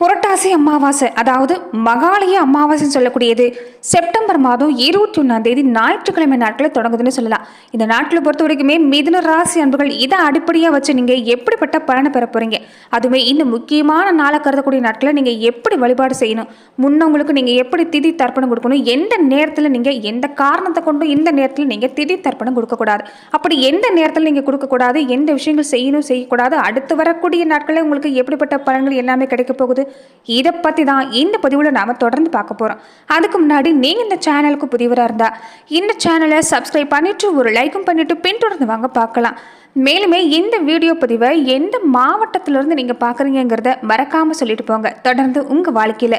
புரட்டாசி அமாவாசை அதாவது மகாலய அமாவாசைன்னு சொல்லக்கூடியது செப்டம்பர் மாதம் இருபத்தி ஒன்றாம் தேதி ஞாயிற்றுக்கிழமை நாட்களில் தொடங்குதுன்னு சொல்லலாம். இந்த நாட்களை பொறுத்த வரைக்குமே மிதுன ராசி அன்புகள் இதை அடிப்படையாக வச்சு நீங்கள் எப்படிப்பட்ட பலனை பெற போகிறீங்க அதுவுமே இந்த முக்கியமான நாளை கருதக்கூடிய நாட்களை நீங்கள் எப்படி வழிபாடு செய்யணும்? முன்னவங்களுக்கு நீங்கள் எப்படி திதி தர்ப்பணம் கொடுக்கணும்? எந்த நேரத்தில் நீங்கள் எந்த காரணத்தை கொண்டும் இந்த நேரத்தில் நீங்கள் திதி தர்ப்பணம் கொடுக்கக்கூடாது? அப்படி எந்த நேரத்தில் நீங்கள் கொடுக்கக்கூடாது? எந்த விஷயங்கள் செய்யணும் செய்யக்கூடாது? அடுத்து வரக்கூடிய நாட்களில் உங்களுக்கு எப்படிப்பட்ட பலன்கள் எல்லாமே கிடைக்க போகுது? இதை பற்றி தான் இந்த பதிவில் நாம் தொடர்ந்து பார்க்க போகிறோம் அதுக்கு முன்னாடி நீங்கள் இந்த சேனலுக்கு புதிவராக இருந்தால் இந்த சேனலை சப்ஸ்கிரைப் பண்ணிவிட்டு ஒரு லைக்கும் பண்ணிவிட்டு பின்தொடர்ந்து வாங்க பார்க்கலாம். மேலுமே இந்த வீடியோ பதிவை எந்த மாவட்டத்திலிருந்து நீங்கள் பார்க்குறீங்கிறத மறக்காமல் சொல்லிட்டு போங்க. தொடர்ந்து உங்கள் வாழ்க்கையில்.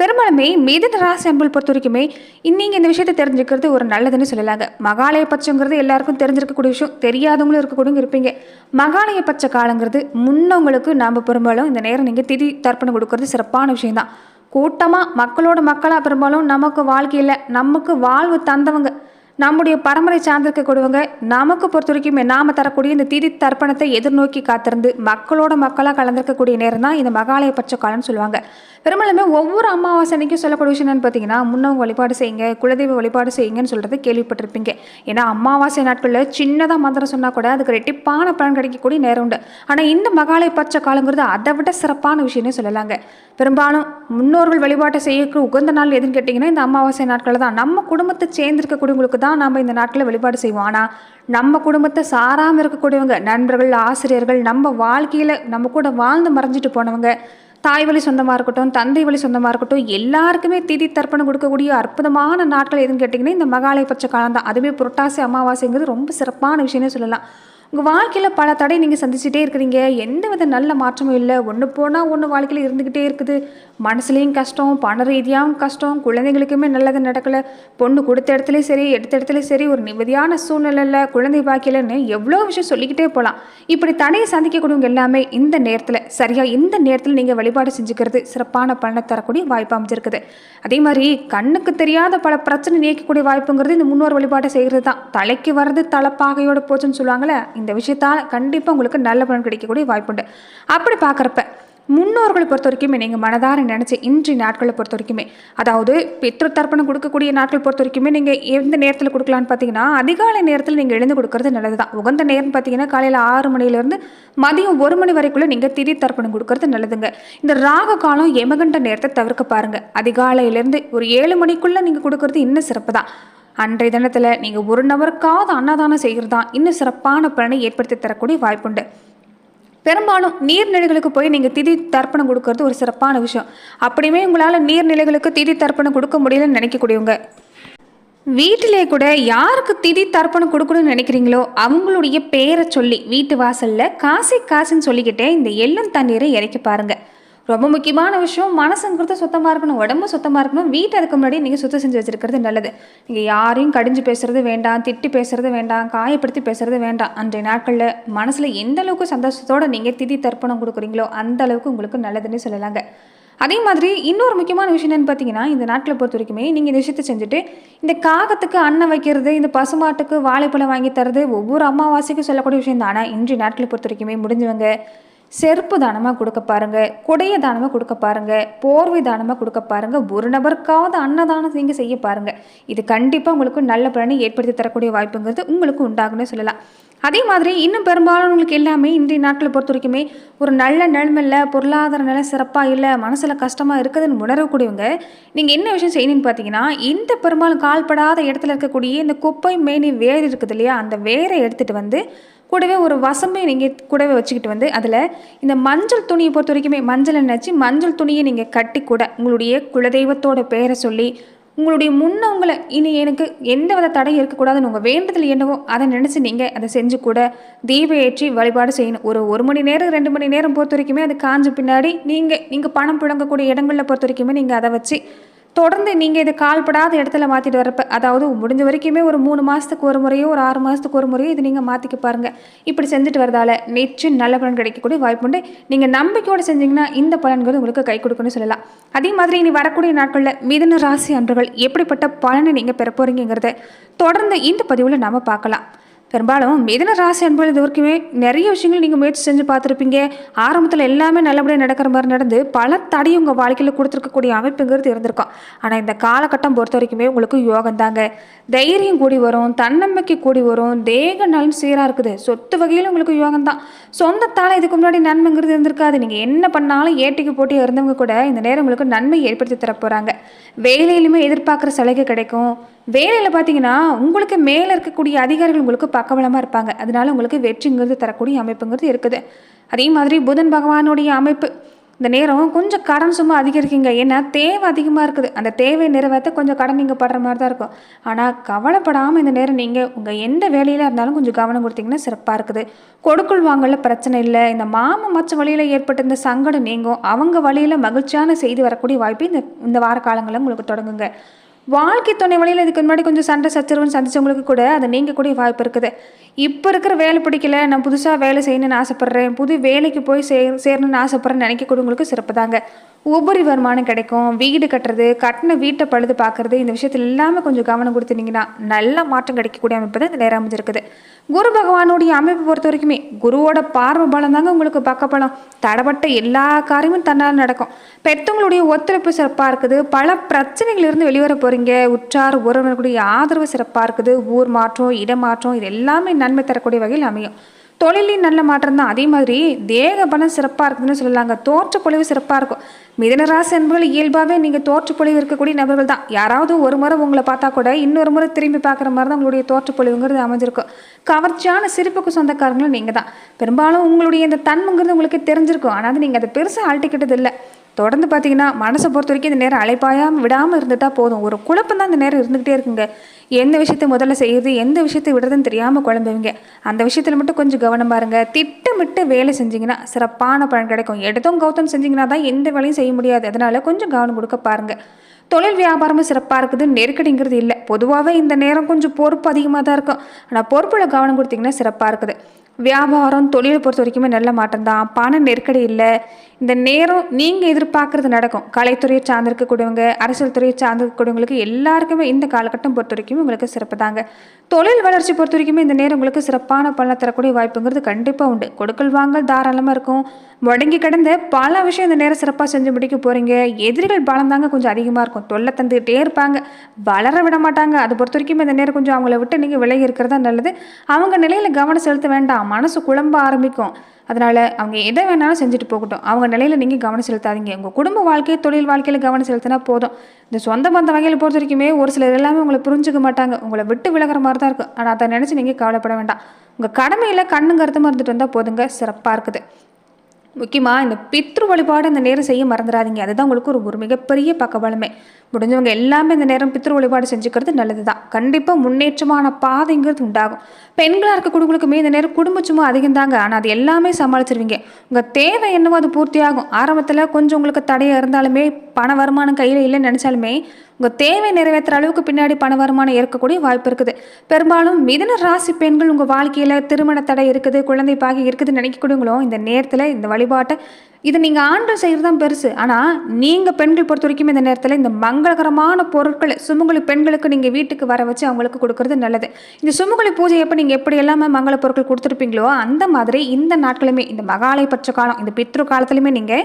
பெரும்பாலுமே மிதன ராசி அன்புகள் பொறுத்த வரைக்குமே நீங்கள் இந்த விஷயத்தை தெரிஞ்சுக்கிறது ஒரு நல்லதுன்னு சொல்லலாங்க. மகாலய பட்சங்கிறது எல்லாருக்கும் தெரிஞ்சிருக்கக்கூடிய விஷயம் தெரியாதவங்களும் இருக்கக்கூடிய இருப்பீங்க. மகாலய பட்ச காலங்கிறது முன்னவங்களுக்கு நாம் பெரும்பாலும் இந்த நேரம் நீங்கள் திதி தர்ப்பணம் கொடுக்கறது சிறப்பான விஷயம்தான். கூட்டமாக மக்களோட மக்களாக பெரும்பாலும் நமக்கு வாழ்க்கையில் நமக்கு வாழ்வு தந்தவங்க நம்முடைய பரம்பரை சார்ந்திருக்கக்கூடியவங்க நமக்கு பொறுத்த வரைக்கும் நாம் தரக்கூடிய இந்த திதி தர்ப்பணத்தை எதிர்நோக்கி காத்திருந்து மக்களோட மக்களாக கலந்திருக்கக்கூடிய நேரம் தான் இந்த மகாலய பட்ச காலம்னு சொல்லுவாங்க. பெரும்பாலுமே ஒவ்வொரு அமாவாசை அன்னைக்கும் சொல்லக்கூடிய விஷயம் என்னன்னு பார்த்தீங்கன்னா முன்னவங்க வழிபாடு செய்யுங்க குலதெய்வ வழிபாடு செய்யுங்கன்னு சொல்கிறது கேள்விப்பட்டிருப்பீங்க. ஏன்னா அமாவாசை நாட்களில் சின்னதாக மந்திரம் சொன்னால் கூட அதுக்கு ரெட்டிப்பான பலன் கிடைக்கக்கூடிய நேரம் உண்டு. ஆனால் இந்த மகாலய பட்ச காலங்கிறது அதை விட சிறப்பான விஷயம்னு சொல்லலாங்க. பெரும்பாலும் முன்னோர்கள் வழிபாட்டை செய்யக்கூடிய உகந்த நாள் எதுன்னு கேட்டிங்கன்னா இந்த அமாவாசை நாட்களில் தான். நம்ம குடும்பத்தை சேர்ந்திருக்கக்கூடியவங்களுக்கு தான் நம்ம இந்த நாட்களில் வழிபாடு செய்வோம். ஆனால் நம்ம குடும்பத்தை சாராமல் இருக்கக்கூடியவங்க நண்பர்கள் ஆசிரியர்கள் நம்ம வாழ்க்கையில் நம்ம கூட வாழ்ந்து மறைஞ்சிட்டு போனவங்க தாய் வழி சொந்தமாக இருக்கட்டும் தந்தை வழி சொந்தமாக இருக்கட்டும் எல்லாருக்குமே திதி தர்ப்பணம் கொடுக்கக்கூடிய அற்புதமான நாட்கள் எதுன்னு கேட்டிங்கன்னா இந்த மகாலய பட்ச காலம் தான். அதுவே புரட்டாசி அமாவாசைங்கிறது ரொம்ப சிறப்பான விஷயமே சொல்லலாம். உங்கள் வாழ்க்கையில் பல தடை நீங்கள் சந்திச்சுட்டே இருக்கிறீங்க. எந்த வித நல்ல மாற்றமும் இல்லை. ஒன்று போனால் ஒன்று வாழ்க்கையில் இருந்துக்கிட்டே இருக்குது. மனசுலேயும் கஷ்டம் பண ரீதியாகவும் கஷ்டம். குழந்தைங்களுக்குமே நல்லது நடக்கலை. பொண்ணு கொடுத்த இடத்துலையும் சரி எடுத்த இடத்துலையும் சரி ஒரு நிம்மதியான சூழ்நிலையில் குழந்தை பாக்கியலன்னு எவ்வளோ விஷயம் சொல்லிக்கிட்டே போகலாம் இப்படி தடையை சந்திக்கக்கூடியவங்க எல்லாமே இந்த நேரத்தில் சரியாக இந்த நேரத்தில் நீங்கள் வழிபாடு செஞ்சுக்கிறது சிறப்பான பலனை தரக்கூடிய வாய்ப்பு அமைஞ்சிருக்குது. அதே மாதிரி கண்ணுக்கு தெரியாத பல பிரச்சனை நீக்கக்கூடிய வாய்ப்புங்கிறது இந்த முன்னோர் வழிபாட்டை செய்கிறது தான் தலைக்கு வர்றது தலைப்பாகையோடு போச்சுன்னு சொல்லுவாங்களே இந்த விஷயத்தால் கண்டிப்பாக உங்களுக்கு நல்ல பலன் கிடைக்கக்கூடிய வாய்ப்புண்டு. அப்படி பார்க்குறப்ப முன்னோர்களை பொறுத்த வரைக்குமே நீங்கள் மனதார நினச்சி இன்றைய நாட்களை பொறுத்த வரைக்குமே அதாவது பித்ரு தர்ப்பணம் கொடுக்கக்கூடிய நாட்கள் பொறுத்த வரைக்குமே நீங்கள் எந்த நேரத்தில் கொடுக்கலான்னு பார்த்தீங்கன்னா அதிகாலை நேரத்தில் நீங்கள் எழுந்து கொடுக்கறது நல்லது தான் உகந்த நேரம் பார்த்தீங்கன்னா காலையில் ஆறு மணிலேருந்து மதியம் ஒரு மணி வரைக்குள்ளே நீங்கள் திதி தர்ப்பணம் கொடுக்கறது நல்லதுங்க. இந்த ராக காலம் எமகண்ட நேரத்தை தவிர்க்க பாருங்கள் அதிகாலையிலேருந்து ஒரு ஏழு மணிக்குள்ளே நீங்கள் கொடுக்கறது இன்னும் சிறப்பு தான் அன்றைய தினத்தில் நீங்கள் ஒரு நபருக்காவது அன்னதானம் செய்கிறது தான் இன்னும் சிறப்பான பலனை ஏற்படுத்தி தரக்கூடிய வாய்ப்புண்டு. பெரும்பாலும் நீர்நிலைகளுக்கு போய் நீங்கள் திதி தர்ப்பணம் கொடுக்கறது ஒரு சிறப்பான விஷயம். அப்படியுமே உங்களால் நீர்நிலைகளுக்கு திதி தர்ப்பணம் கொடுக்க முடியலன்னு நினைக்கக்கூடியவங்க. வீட்டிலே கூட யாருக்கு திதி தர்ப்பணம் கொடுக்கணும்னு நினைக்கிறீங்களோ அவங்களுடைய பேரை சொல்லி வீட்டு வாசலில் காசி காசுன்னு சொல்லிக்கிட்டே இந்த எள்ளும் தண்ணீரை இறக்கி பாருங்கள் ரொம்ப முக்கியமான விஷயம் மனசுங்கிறது சுத்தமாக இருக்கணும் உடம்பு சுத்தமாக இருக்கணும் வீட்டை அதுக்கு முன்னாடி நீங்கள் சுத்தம் செஞ்சு வச்சிருக்கிறது நல்லது. நீங்கள் யாரையும் கடிஞ்சு பேசுறது வேண்டாம் திட்டி பேசுறது வேண்டாம் காயப்படுத்தி பேசுறது வேண்டாம். அன்றைய நாட்களில் மனசில் எந்த அளவுக்கு சந்தோஷத்தோடு நீங்கள் திதி தர்ப்பணம் கொடுக்குறீங்களோ அந்த அளவுக்கு உங்களுக்கு நல்லதுன்னு சொல்லலாங்க. அதே மாதிரி இன்னொரு முக்கியமான விஷயம் என்னன்னு பார்த்தீங்கன்னா இந்த நாட்களை பொறுத்த வரைக்குமே நீங்கள் இந்த விஷயத்தை செஞ்சுட்டு இந்த காகத்துக்கு அன்னம் வைக்கிறது இந்த பசுமாட்டுக்கு வாழைப்பழம் வாங்கி தரது ஒவ்வொரு அமாவாசைக்கும் சொல்லக்கூடிய விஷயம் தான் ஆனால் இன்றைய நாட்களை பொறுத்த வரைக்குமே முடிஞ்சவங்க செருப்பு தானமாக கொடுக்க பாருங்கள் குடைய தானமாக கொடுக்க பாருங்கள் போர்வை தானமாக கொடுக்க பாருங்கள் ஒரு நபருக்காவது அன்னதானம் நீங்கள் செய்ய பாருங்கள் இது கண்டிப்பாக உங்களுக்கு நல்ல பலனை ஏற்படுத்தி தரக்கூடிய வாய்ப்புங்கிறது உங்களுக்கு உண்டாகும்னு சொல்லலாம். அதே மாதிரி இன்னும் பெரும்பாலானவங்களுக்கு எல்லாமே இன்றைய நாட்களை பொறுத்த வரைக்குமே ஒரு நல்ல நிலைமையில் பொருளாதார நிலை சிறப்பாக இல்லை மனசில் கஷ்டமாக இருக்குதுன்னு உணரக்கூடியவங்க நீங்கள் என்ன விஷயம் செய்யணும்னு பார்த்தீங்கன்னா இந்த பெரும்பாலும் கால்படாத இடத்துல இருக்கக்கூடிய இந்த குப்பை மேனி வேர் இருக்குது இல்லையா அந்த வேரை எடுத்துகிட்டு வந்து கூடவே ஒரு வசம்பை நீங்கள் கூடவே வச்சுக்கிட்டு வந்து அதில் இந்த மஞ்சள் துணியை பொறுத்த வரைக்குமே மஞ்சள் நினச்சி மஞ்சள் துணியை நீங்கள் கட்டி கூட உங்களுடைய குலதெய்வத்தோட பேரை சொல்லி உங்களுடைய முன்னவங்களை இனி எனக்கு எந்த வித தடையும் இருக்கக்கூடாதுன்னு உங்கள் வேண்டுதல் என்னவோ அதை நினச்சி நீங்கள் அதை செஞ்சு கூட தீப ஏற்றி வழிபாடு செய்யணும். ஒரு ஒரு மணி நேரம் ரெண்டு மணி நேரம் பொறுத்த வரைக்குமே அது காஞ்ச பின்னாடி நீங்கள் நீங்கள் பணம் புழங்கக்கூடிய இடங்களில் பொறுத்த வரைக்குமே நீங்கள் அதை வச்சு தொடர்ந்து நீங்கள் இதை கால்படாத இடத்துல மாற்றிட்டு வரப்ப அதாவது முடிஞ்ச வரைக்குமே ஒரு மூணு மாதத்துக்கு ஒரு முறையோ ஒரு ஆறு மாதத்துக்கு ஒரு முறையோ இது நீங்கள் மாற்றிக்க பாருங்கள் இப்படி செஞ்சுட்டு வரதால நிச்சயம் நல்ல பலன் கிடைக்கக்கூடிய வாய்ப்புண்டு நீங்கள் நம்பிக்கையோடு செஞ்சீங்கன்னா இந்த பலன்கள் உங்களுக்கு கை கொடுக்குன்னு சொல்லலாம். அதே மாதிரி இனி வரக்கூடிய நாட்களில் மிதுன ராசி அன்றுகள் எப்படிப்பட்ட பலனை நீங்கள் பெற போகிறீங்கிறத தொடர்ந்து இந்த பதிவில் நாம் பார்க்கலாம். பெரும்பாலும் மிதன ராசி அன்புகள் இது வரைக்குமே நிறைய விஷயங்கள் நீங்கள் முயற்சி செஞ்சு பார்த்துருப்பீங்க. ஆரம்பத்தில் எல்லாமே நல்லபடியாக நடக்கிற மாதிரி நடந்து பல தடை உங்கள் வாழ்க்கையில் கொடுத்துருக்கக்கூடிய அமைப்புங்கிறது இருந்திருக்கும். ஆனால் இந்த காலகட்டம் பொறுத்த வரைக்குமே உங்களுக்கு யோகம் தாங்க. தைரியம் கூடி வரும் தன்னம்பிக்கை கூடி வரும் தேக நலன் சீராக இருக்குது. சொத்து வகையில் உங்களுக்கு யோகம் தான். சொந்தத்தால் இதுக்கு முன்னாடி நன்மைங்கிறது இருந்திருக்காது. நீங்கள் என்ன பண்ணாலும் ஏட்டிக்கு போட்டி இருந்தவங்க கூட இந்த நேரம் உங்களுக்கு நன்மை ஏற்படுத்தி தர போகிறாங்க வேலையிலுமே எதிர்பார்க்குற சலுகை கிடைக்கும். வேலையில் பார்த்தீங்கன்னா உங்களுக்கு மேலே இருக்கக்கூடிய அதிகாரிகள் உங்களுக்கு பக்கபலமாக இருப்பாங்க. அதனால உங்களுக்கு வெற்றிங்கிறது தரக்கூடிய அமைப்புங்கிறது இருக்குது. அதே மாதிரி புதன் பகவானுடைய அமைப்பு. இந்த நேரம் கொஞ்சம் கடன் சும்மா அதிகரிக்குங்க. ஏன்னா தேவை அதிகமாக இருக்குது. அந்த தேவை நிறைவேற்ற கொஞ்சம் கடன் நீங்கள் படுற மாதிரி தான் இருக்கும். ஆனால் கவலைப்படாமல் இந்த நேரம் நீங்கள் உங்கள் எந்த வேலையில் இருந்தாலும் கொஞ்சம் கவனம் கொடுத்தீங்கன்னா சிறப்பாக இருக்குது. கொடுக்குள் வாங்கல பிரச்சனை இல்லை. இந்த மாம மச்ச வழியில் ஏற்பட்ட இந்த சங்கடம் நீங்கும். அவங்க வழியில் மகிழ்ச்சியான செய்தி வரக்கூடிய வாய்ப்பு இந்த இந்த வார காலங்களில் உங்களுக்கு தொடங்குங்க. வாழ்க்கை துணை வழியில் இதுக்கு முன்னாடி கொஞ்சம் சண்டை சச்சரவுன்னு சந்திச்சவங்களுக்கு கூட அதை நீங்கள் கூட வாய்ப்பு இருக்குது. இப்போ இருக்கிற வேலை பிடிக்கல நான் புதுசாக வேலை செய்யணும்னு ஆசைப்பட்றேன் புது வேலைக்கு போய் சே சேரணும்னு ஆசைப்பட்றேன்னு நினைக்கக்கூடியவங்களுக்கு சிறப்பு தாங்க. உபரி வருமானம் கிடைக்கும் வீடு கட்டுறது கட்டின வீட்டை பழுது பார்க்குறது இந்த விஷயத்தில் எல்லாமே கொஞ்சம் கவனம் கொடுத்துனீங்கன்னா நல்ல மாற்றம் கிடைக்கக்கூடிய அமைப்பு தான் இந்த நேரம் அமைஞ்சிருக்குது. குரு பகவானுடைய அமைப்பு பொறுத்த வரைக்குமே குருவோட பார்வை பலம் தாங்க உங்களுக்கு பக்கப்பலம் தடப்பட்ட எல்லா காரியமும் தன்னால் நடக்கும். பெற்றவங்களுடைய ஒத்துழைப்பு சிறப்பாக இருக்குது. பல பிரச்சனைகளிலிருந்து வெளிவர போகிறீங்க உற்றார் உறவினர்களுடைய ஆதரவு சிறப்பாக இருக்குது. ஊர் மாற்றம் இடமாற்றம் இது எல்லாமே நன்மை தரக்கூடிய வகையில் அமையும். தொழிலின் நல்ல மாற்றம் தான் அதே மாதிரி தேக பலம் சிறப்பாக இருக்குதுன்னு சொல்லலாங்க தோற்றப்பொழிவு சிறப்பாக இருக்கும். மிதனராசி என்பவர்கள் இயல்பாகவே நீங்கள் தோற்றப்பொழிவு இருக்கக்கூடிய நபர்கள் தான். யாராவது ஒரு முறை உங்களை பார்த்தா கூட இன்னொரு முறை திரும்பி பார்க்குற மாதிரி தான் உங்களுடைய தோற்றப்பொழிவுங்கிறது அமைஞ்சிருக்கும் கவர்ச்சியான சிரிப்புக்கு சொந்தக்காரங்களும் நீங்கள் தான். பெரும்பாலும் உங்களுடைய இந்த தன்மைங்கிறது உங்களுக்கு தெரிஞ்சிருக்கும். ஆனால் அது நீங்கள் அதை பெருசாக அழட்டிக்கிட்டது இல்லை. தொடர்ந்து பார்த்தீங்கன்னா மனசை பொறுத்த வரைக்கும் இந்த நேரம் அழைப்பாயாமல் விடாமல் இருந்துட்டா போதும். ஒரு குழப்பம் தான் இந்த நேரம் இருந்துகிட்டே இருக்குங்க. எந்த விஷயத்தை முதல்ல செய்யுது எந்த விஷயத்தை விடுறதுன்னு தெரியாமல் குழம்புவீங்க. அந்த விஷயத்தில் மட்டும் கொஞ்சம் கவனம் பாருங்கள் திட்டமிட்டு வேலை செஞ்சிங்கன்னா சிறப்பான பலன் கிடைக்கும். எடுத்தும் கௌத்தம் செஞ்சிங்கன்னா தான் எந்த வேலையும் செய்ய முடியாது. அதனால் கொஞ்சம் கவனம் கொடுக்க பாருங்கள் தொழில் வியாபாரமும் சிறப்பாக இருக்குது. நெருக்கடிங்கிறது இல்லை. பொதுவாகவே இந்த நேரம் கொஞ்சம் பொறுப்பு அதிகமாக தான் இருக்கும். ஆனால் பொறுப்பில் கவனம் கொடுத்தீங்கன்னா சிறப்பாக இருக்குது. வியாபாரம் தொழிலை பொறுத்த வரைக்குமே நல்ல மாற்றம் தான் பண நெருக்கடி இல்லை. இந்த நேரம் நீங்கள் எதிர்பார்க்குறது நடக்கும். கலைத்துறையை சார்ந்திருக்கக்கூடியவங்க அரசியல் துறையை சார்ந்திருக்கக்கூடியவங்களுக்கு எல்லாருக்குமே இந்த காலகட்டம் பொறுத்த வரைக்கும் உங்களுக்கு சிறப்பு தாங்க தொழில் வளர்ச்சி பொறுத்த வரைக்குமே இந்த நேரம் உங்களுக்கு சிறப்பான பலனை தரக்கூடிய வாய்ப்புங்கிறது கண்டிப்பாக உண்டு. கொடுக்கல் வாங்கல் தாராளமாக இருக்கும். முடங்கி கிடந்த பல விஷயம் இந்த நேரம் சிறப்பாக செஞ்சு முடிக்க போகிறீங்க எதிரிகள் பலம் தாங்க கொஞ்சம் அதிகமாக இருக்கும். தொல்லை தந்துக்கிட்டே இருப்பாங்க. வளர விட மாட்டாங்க. அது பொறுத்த வரைக்கும் இந்த நேரம் கொஞ்சம் அவங்கள விட்டு நீங்கள் விலகி இருக்கிறதா நல்லது. அவங்க நிலையில் கவனம் செலுத்த வேண்டாம். மனசு குழம்ப ஆரம்பிக்கும். அதனால் அவங்க எதை வேணாலும் செஞ்சுட்டு போகட்டும். அவங்க நிலையில் நீங்கள் கவனம் செலுத்தாதீங்க. உங்கள் குடும்ப வாழ்க்கை தொழில் வாழ்க்கையில் கவனம் செலுத்தினா போதும். இந்த சொந்த பந்த வகையில் பொறுத்த வரைக்குமே ஒரு சிலர் எல்லாமே உங்களை புரிஞ்சுக்க மாட்டாங்க. உங்களை விட்டு விலகிற மாதிரி தான் இருக்கும். ஆனால் அதை நினச்சி நீங்கள் கவலைப்பட வேண்டாம். உங்கள் கடமையில் கண்ணும் கருத்துமாக இருந்துட்டு வந்தால் போதுங்க. சிறப்பாக இருக்குது. முக்கியமாக இந்த பித்ரு வழிபாடு அந்த நேரம் செய்ய மறந்துடாதீங்க. அதுதான் உங்களுக்கு ஒரு ஒரு மிகப்பெரிய பக்கபலமே முடிஞ்சவங்க எல்லாமே இந்த நேரம் பித்ரு வழிபாடு செஞ்சுக்கிறது நல்லது தான் கண்டிப்பாக முன்னேற்றமான பாதைங்கிறது உண்டாகும். பெண்களாக இருக்கக்கூடியவங்களுக்குமே இந்த நேரம் குடும்ப சும்மா அதிகம் தாங்க ஆனால் அது எல்லாமே சமாளிச்சிருவீங்க. உங்கள் தேவை என்னவோ அது பூர்த்தியாகும். ஆரம்பத்தில் கொஞ்சம் உங்களுக்கு தடையாக இருந்தாலுமே பண வருமானம் கையில் இல்லைன்னு நினச்சாலுமே உங்கள் தேவை நிறைவேற்றுற அளவுக்கு பின்னாடி பண வருமானம் இருக்கக்கூடிய வாய்ப்பு இருக்குது. பெரும்பாலும் மிதன ராசி பெண்கள் உங்கள் வாழ்க்கையில் திருமண தடை இருக்குது குழந்தை பாகி இருக்குதுன்னு நினைக்கக்கூடியவங்களும் இந்த நேரத்தில் இந்த வழிபாட்டை இதை நீங்கள் ஆண்கள் செய்கிறது தான் பெருசு. ஆனால் நீங்கள் பெண்கள் பொறுத்த வரைக்கும் இந்த நேரத்தில் இந்த மங்களகரமான பொருட்களை சுமங்கலி பெண்களுக்கு நீங்கள் வீட்டுக்கு வர வச்சு அவங்களுக்கு கொடுக்கறது நல்லது. இந்த சுமங்கலி பூஜை எப்போ நீங்கள் எப்படி எல்லாமே மங்கள பொருட்கள் கொடுத்துருப்பீங்களோ அந்த மாதிரி இந்த நாட்களுமே இந்த மகாலய பட்ச காலம் இந்த பித்ரு காலத்துலையுமே நீங்கள்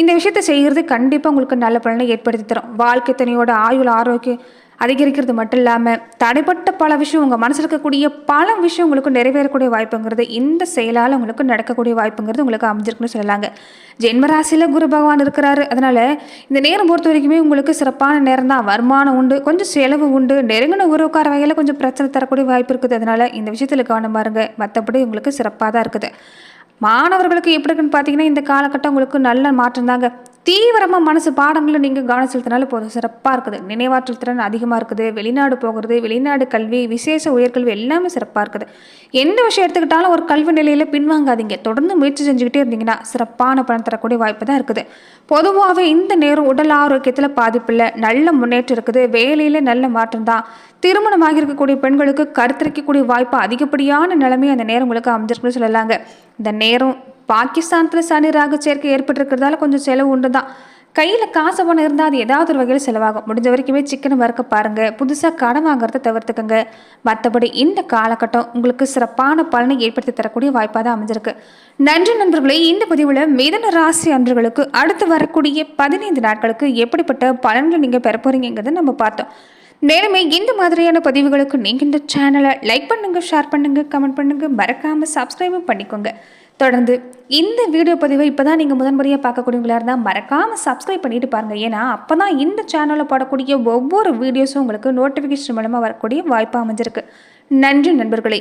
இந்த விஷயத்தை செய்கிறது கண்டிப்பாக உங்களுக்கு நல்ல பலனை ஏற்படுத்தி தரும். வாழ்க்கை துணையோட ஆயுள் ஆரோக்கியம் அதிகரிக்கிறது மட்டும் இல்லாமல் தடைப்பட்ட பல விஷயம் உங்கள் மனசில் இருக்கக்கூடிய பல விஷயம் உங்களுக்கு நிறைவேறக்கூடிய வாய்ப்புங்கிறது இந்த செயலால் உங்களுக்கு நடக்கக்கூடிய வாய்ப்புங்கிறது உங்களுக்கு அமைஞ்சிருக்குன்னு சொல்லலாங்க. ஜென்மராசியில் குரு பகவான் இருக்கிறாரு. அதனால் இந்த நேரம் பொறுத்த வரைக்குமே உங்களுக்கு சிறப்பான நேரம் தான். வருமானம் உண்டு கொஞ்சம் செலவு உண்டு நெருங்கின உறவுக்கார வகையில் கொஞ்சம் பிரச்சனை தரக்கூடிய வாய்ப்பு இருக்குது. அதனால் இந்த விஷயத்தில் கவனம் பாருங்கள் மற்றபடி உங்களுக்கு சிறப்பாக தான் இருக்குது. மாணவர்களுக்கு எப்படி இருக்குன்னு பார்த்தீங்கன்னா இந்த காலகட்டம் உங்களுக்கு நல்ல மாற்றம் தாங்க. தீவிரமாக மனசு பாடங்களை நீங்கள் கவனம் செலுத்தினாலும் போதும். சிறப்பாக இருக்குது. நினைவாற்றல் திறன் அதிகமாக இருக்குது. வெளிநாடு போகிறது வெளிநாடு கல்வி விசேஷ உயர்கல்வி எல்லாமே சிறப்பாக இருக்குது. எந்த விஷயம் எடுத்துக்கிட்டாலும் ஒரு கல்வி நிலையில் பின்வாங்காதீங்க. தொடர்ந்து முயற்சி செஞ்சுக்கிட்டே இருந்தீங்கன்னா சிறப்பான பலன் தரக்கூடிய வாய்ப்பு தான் இருக்குது. பொதுவாகவே இந்த நேரம் உடல் ஆரோக்கியத்தில் பாதிப்பில்லை நல்ல முன்னேற்றம் இருக்குது. வேலையில் நல்ல மாற்றம் தான். திருமணமாக இருக்கக்கூடிய பெண்களுக்கு கருத்தரிக்கக்கூடிய வாய்ப்பு அதிகப்படியான நிலைமை அந்த நேரம் உங்களுக்கு அமைஞ்சிருக்குன்னு சொல்லலாங்க. இந்த நேரம் பாகிஸ்தானத்தில் சனி ராகு சேர்க்கை ஏற்பட்டிருக்கிறதால கொஞ்சம் செலவு உண்டு தான் கையில் காசு பணம் இருந்தால் அது ஏதாவது ஒரு வகையில் செலவாகும். முடிஞ்ச வரைக்குமே சிக்கன் வறுக்க பாருங்கள் புதுசாக கடன் வாங்குறத தவிர்த்துக்கங்க. மற்றபடி இந்த காலகட்டம் உங்களுக்கு சிறப்பான பலனை ஏற்படுத்தி தரக்கூடிய வாய்ப்பாக தான் அமைஞ்சிருக்கு. நன்றி நண்பர்களே இந்த பதிவில் மிதன ராசி அன்பர்களுக்கு அடுத்து வரக்கூடிய பதினைந்து நாட்களுக்கு எப்படிப்பட்ட பலன்களை நீங்கள் பெற போகிறீங்கிறத நம்ம பார்த்தோம். நேரமே இந்த மாதிரியான பதிவுகளுக்கு நீங்கள் இந்த சேனலை லைக் பண்ணுங்கள் ஷேர் பண்ணுங்கள் கமெண்ட் பண்ணுங்கள் மறக்காமல் சப்ஸ்கிரைபும் பண்ணிக்கோங்க. தொடர்ந்து இந்த வீடியோ பதிவை இப்போ தான் நீங்கள் முதன்முறையாக பார்க்கக்கூடியவங்களா இருந்தால் மறக்காமல் சப்ஸ்கிரைப் பண்ணிட்டு பாருங்கள் ஏன்னா அப்போ தான் இந்த சேனலில் போடக்கூடிய ஒவ்வொரு வீடியோஸும் உங்களுக்கு நோட்டிஃபிகேஷன் மூலமாக வரக்கூடிய வாய்ப்பு அமைஞ்சிருக்கு. நன்றி நண்பர்களே.